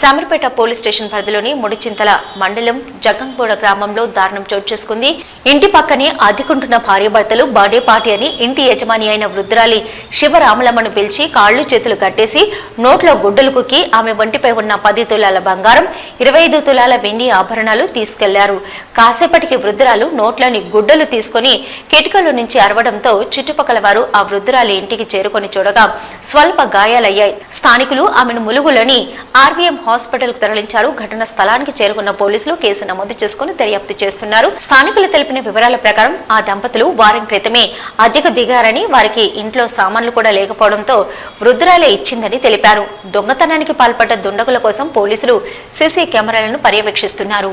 సామర్పేట police station పరిధిలోని ముడిచింతల మండలం జగంగూడ గ్రామంలో దారుణం చోటు చేసుకుంది. ఇంటి పక్కనే అద్దెకుంటున్న భార్యాభర్తలు బర్త్డే పార్టీ అని ఇంటి యజమాని అయిన వృద్ధురాలి శివరామలమ్మను పిలిచి కాళ్ళు చేతులు కట్టేసి నోట్లో గుడ్డలు కుక్కి ఆమె ఒంటిపై ఉన్న పది తులాల బంగారం ఇరవై ఐదు తులాల వెండి ఆభరణాలు తీసుకెళ్ళారు. కాసేపటికి వృద్ధురాలు నోట్లోని గుడ్డలు తీసుకుని కిటికల నుంచి అరవడంతో చుట్టుపక్కల వారు ఆ వృద్ధురాలి ఇంటికి చేరుకొని చూడగా స్వల్ప గాయాలయ్యాయి. స్థానికులు ఆమెను ములుగులని ఆర్వీఎం హాస్పిటల్కు తరలించారు. ఘటన స్థలానికి చేరుకున్న పోలీసులు కేసు నమోదు చేసుకుని దర్యాప్తు చేస్తున్నారు. స్థానికులు తెలిపిన వివరాల ప్రకారం ఆ దంపతులు వారం క్రితమే అద్దెకు దిగారని వారికి ఇంట్లో సామాన్లు కూడా లేకపోవడంతో వృద్ధురాలే ఇచ్చిందని తెలిపారు. దొంగతనానికి పాల్పడ్డ దుండగుల కోసం పోలీసులు సీసీ కెమెరాలను పర్యవేక్షిస్తున్నారు.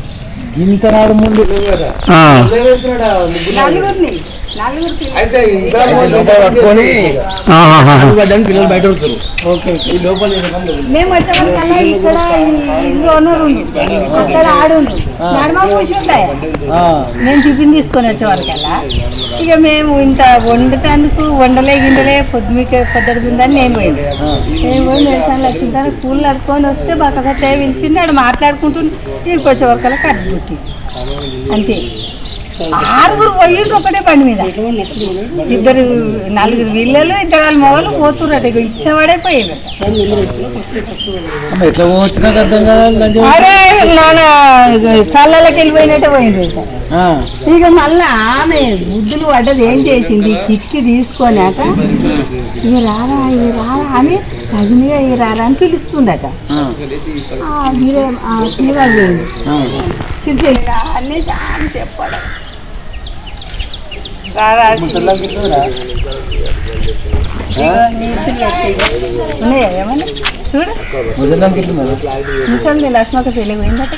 గింతనాడు ముందు పట్టుకొని పిల్లలు. బయట లేదు. మేము టిఫిన్ తీసుకొని వచ్చేవరకల్లా ఇక మేము ఇంత వండటానికి వండలే గిండలే పొద్దుమిక పొద్దుడు ఉందని నేను పోయింది నేను పోయి మెడిసిన్ వచ్చిన స్కూల్ నడుకొని వస్తే బసగా పిలిచింది ఆడు మాట్లాడుకుంటుంటే ఇంటికి వచ్చేవరకల్లా కట్టు పుట్టి. అంతే. ఆరుగురు పోయిండ్రు ఒకటే బండి మీద. ఇద్దరు నలుగురు వీళ్ళలో ఇద్దరు వాళ్ళ మొగలు ఇక ఇచ్చేవాడే పోయిండ్రు అరే నాన్న కళ్ళకి వెళ్ళిపోయినట్టే పోయిండ్రు ఇక మళ్ళా ఆమె బుద్ధులు పడ్డది ఏం చేసింది? కిక్కి తీసుకొనాక ఇవి రారా ఇవి రారా అని తగినగా ఇవి రారా అని పిలుస్తుందట. ఆ, ఆ వీరే ఆ పిల్లగాడు అన్నీ చాలా చెప్పాడు. రారా ఏమన్నా? చూడు. ముసలి లక్ష్మక పెళ్ళి పోయిందట.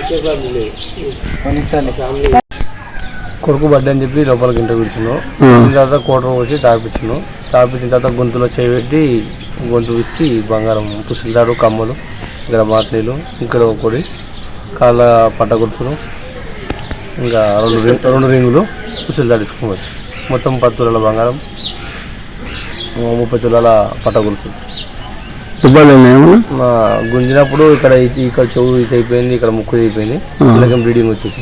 కొడుకు బర్త్డే అని చెప్పి లోపలికి ఇంట కూర్చున్నాం తర్వాత కోటర్ వచ్చి తాపించాను తాపించిన తర్వాత గొంతులో చేపెట్టి గొంతు విసికి బంగారం పుసిదాడు కమ్మలు ఇక్కడ మాట్లీలు ఇక్కడ ఒకటి కాళ్ళ పట్ట గుర్తులు ఇంకా రెండు రెండు రింగులు పుసిదాడు తీసుకోవచ్చు మొత్తం పది తులాల బంగారం ముప్పై తులాల పట్ట గుర్తులు మా గుంజినప్పుడు ఇక్కడ ఇక్కడ చెవు ఇది అయిపోయింది ఇక్కడ ముక్కు అయిపోయింది ఇలాగ బ్లీడింగ్ వచ్చేసి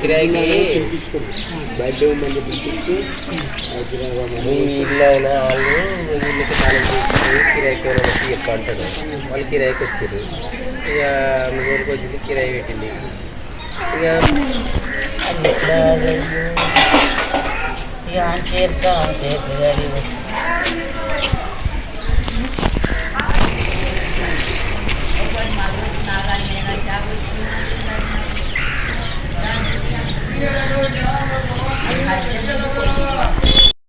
కిరాయికి అనాగరంలో పోతారు ఇప్పుడే మీ ఇల్లు అయినా వాళ్ళు ఇల్లుకి తాళం చేసి కిరాయికి ఎవరైనా చెప్ప వాళ్ళు కిరాయికి వచ్చారు ఇక మీ ఊరికి వచ్చింది కిరాయి పెట్టింది. ఇక Ano, bagay yun. Yan, chair ka. Chair, bagay yun.